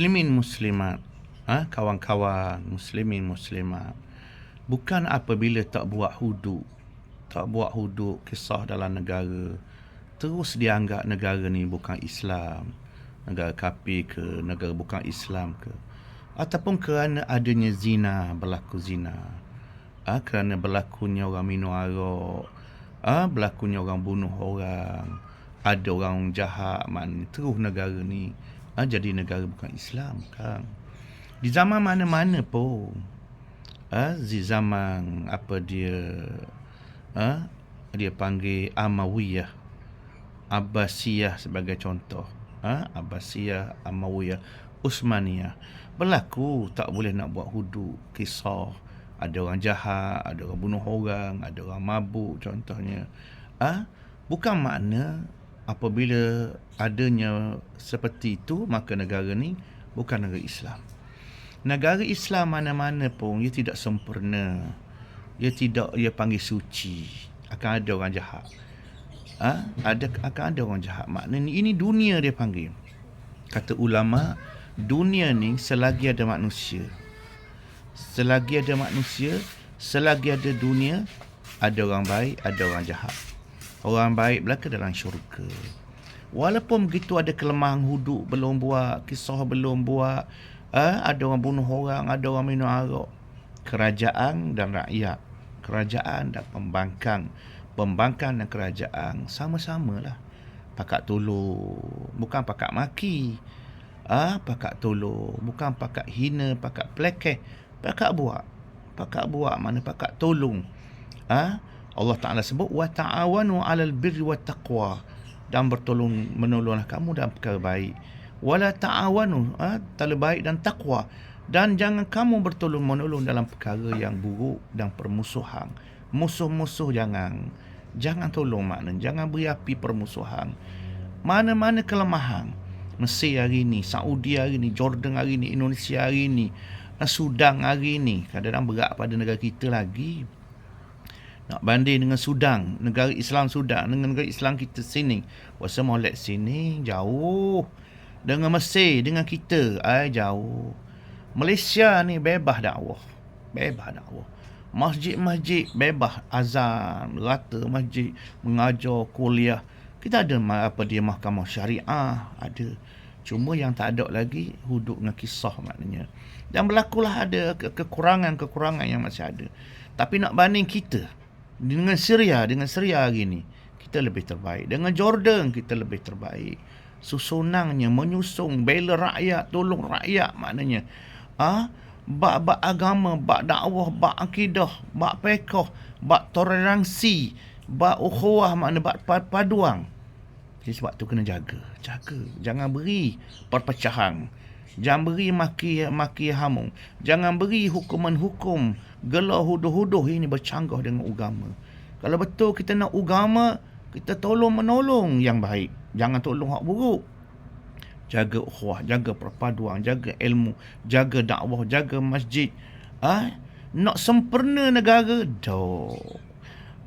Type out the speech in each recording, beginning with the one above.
muslimin muslimat. Ha? kawan-kawan muslimin muslimat. Bukan apabila tak buat hudud tak buat hudud kisah dalam negara. Terus dianggap negara ni bukan Islam. Negara kafir ke negara bukan Islam ke. Ataupun kerana adanya zina berlaku zina. Ha? kerana berlakunya orang minum arak ha? berlakunya orang bunuh orang. Ada orang jahat maknanya terus negara ni ha? jadi negara bukan Islam kan di zaman mana-mana pun ha? di zaman apa dia ha? dia panggil Amawiyah Abbasiyah sebagai contoh ha? Abbasiyah Amawiyah Usmaniyah berlaku tak boleh nak buat hudu kisah ada orang jahat ada orang bunuh orang ada orang mabuk contohnya ha? bukan makna apabila adanya seperti itu maka negara ni bukan negara Islam. Negara Islam mana-mana pun ia tidak sempurna. Ia tidak ia panggil suci. Akan ada orang jahat. Ha? ada akan ada orang jahat. Maknanya ini dunia dia panggil. Kata ulama dunia ni selagi ada manusia. Selagi ada manusia selagi ada dunia ada orang baik ada orang jahat orang baik belaka dalam syurga. Walaupun begitu ada kelemahan huduk belum buat kisah belum buat eh, ada orang bunuh orang ada orang minum arak kerajaan dan rakyat kerajaan dan pembangkang pembangkang dan kerajaan sama-sama lah. Pakat tolong bukan pakat maki. Ah pakat tolong bukan pakat hina pakat plekeh. Pakat buat pakat buat mana pakat tolong ah Allah Taala sebut wa ta'awanu 'alal birri wat taqwa. Dan bertolong menolonglah kamu dalam perkara baik. Wala ta'awanu ah tala baik dan takwa dan jangan kamu bertolong menolong dalam perkara yang buruk dan permusuhan. Musuh-musuh jangan. Jangan tolong makna jangan beri api permusuhan. Mana-mana kelemahan. Mesir hari ini, Saudi hari ini, Jordan hari ini, Indonesia hari ini, Sudan hari ini. Kadang-kadang berat pada negara kita lagi. Nak banding dengan Sudan, negara Islam Sudan, dengan negara Islam kita sini. Puasa molek sini, jauh. Dengan Mesir, dengan kita, ay, jauh. Malaysia ni bebas dakwah. Bebas dakwah. Masjid-masjid bebas azan, rata masjid, mengajar, kuliah. Kita ada apa dia mahkamah syariah, ada. Cuma yang tak ada lagi huduk dengan kisah maknanya. Dan berlakulah ada kekurangan-kekurangan yang masih ada. Tapi nak banding kita dengan Syria, dengan Syria hari ini, kita lebih terbaik. Dengan Jordan, kita lebih terbaik. Susunannya, menyusung, bela rakyat, tolong rakyat maknanya. Ah, ha? bak-bak agama, bak dakwah, bak akidah, bak pekoh, bak toleransi, bak ukhuwah makna bak paduang. Jadi sebab tu kena jaga. Jaga. Jangan beri perpecahan. Jangan beri maki maki hamung. Jangan beri hukuman-hukum gelar huduh-huduh ini bercanggah dengan agama. Kalau betul kita nak agama, kita tolong menolong yang baik. Jangan tolong hak buruk. Jaga ukhuwah, jaga perpaduan, jaga ilmu, jaga dakwah, jaga masjid. Ah, ha? nak sempurna negara, dok.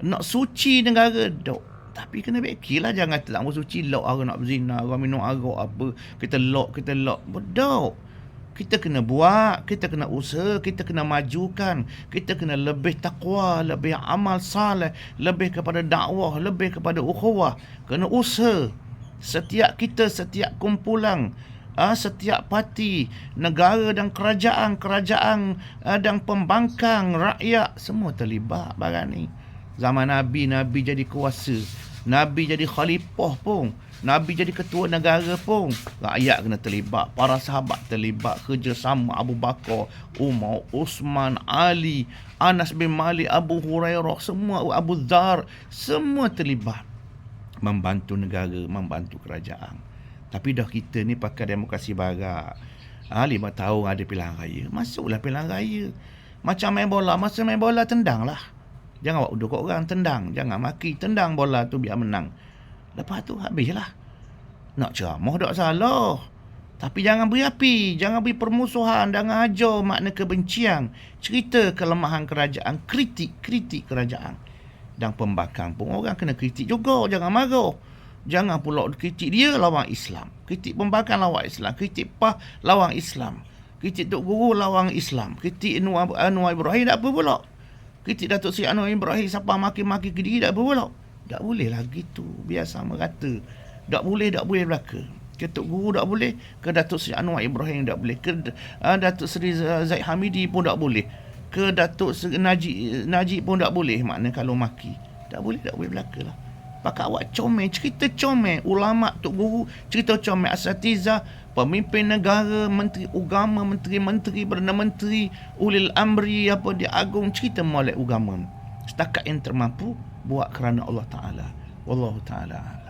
Nak suci negara, dok. Tapi kena lah jangan telah suci lock orang nak berzina, orang minum arak apa, kita lock, kita lock. Bodoh. Kita kena buat, kita kena usaha, kita kena majukan, kita kena lebih takwa, lebih amal saleh, lebih kepada dakwah, lebih kepada ukhuwah. Kena usaha. Setiap kita, setiap kumpulan, ah, setiap parti, negara dan kerajaan, kerajaan ah, dan pembangkang rakyat semua terlibat barang ni. Zaman Nabi, Nabi jadi kuasa. Nabi jadi khalifah pun. Nabi jadi ketua negara pun. Rakyat kena terlibat. Para sahabat terlibat. Kerjasama Abu Bakar, Umar, Usman, Ali, Anas bin Malik, Abu Hurairah. Semua Abu Dhar. Semua terlibat. Membantu negara, membantu kerajaan. Tapi dah kita ni pakai demokrasi barat. Ha, lima tahun ada pilihan raya. Masuklah pilihan raya. Macam main bola. Masa main bola tendang lah. Jangan buat dua orang tendang. Jangan maki. Tendang bola tu biar menang. Lepas tu habislah. Nak ceramah tak salah. Tapi jangan beri api. Jangan beri permusuhan. Jangan ajar makna kebencian. Cerita kelemahan kerajaan. Kritik. Kritik kerajaan. Dan pembakang pun orang kena kritik juga. Jangan marah. Jangan pula kritik dia lawan Islam. Kritik pembakan lawan Islam. Kritik PAH lawan Islam. Kritik Tok Guru lawan Islam. Kritik Anwar Ibrahim tak apa pula. Kritik Datuk Seri Anwar Ibrahim siapa maki-maki ke diri tak pula. Tak boleh lah gitu. Biasa merata. Tak boleh, tak boleh belaka. Ke Tok Guru tak boleh. Ke Datuk Seri Anwar Ibrahim tak boleh. Ke uh, Datuk Seri Zaid Hamidi pun tak boleh. Ke Datuk Seri Najib, Najib pun tak boleh. Makna kalau maki. Tak boleh, tak boleh belaka lah. Pakai awak comel, cerita comel. Ulama, Tok Guru, cerita comel. Asatiza, pemimpin negara, menteri agama, menteri-menteri, Perdana Menteri, Ulil Amri, apa dia agung, cerita molek agama. Setakat yang termampu, buat kerana Allah Ta'ala. Wallahu Ta'ala.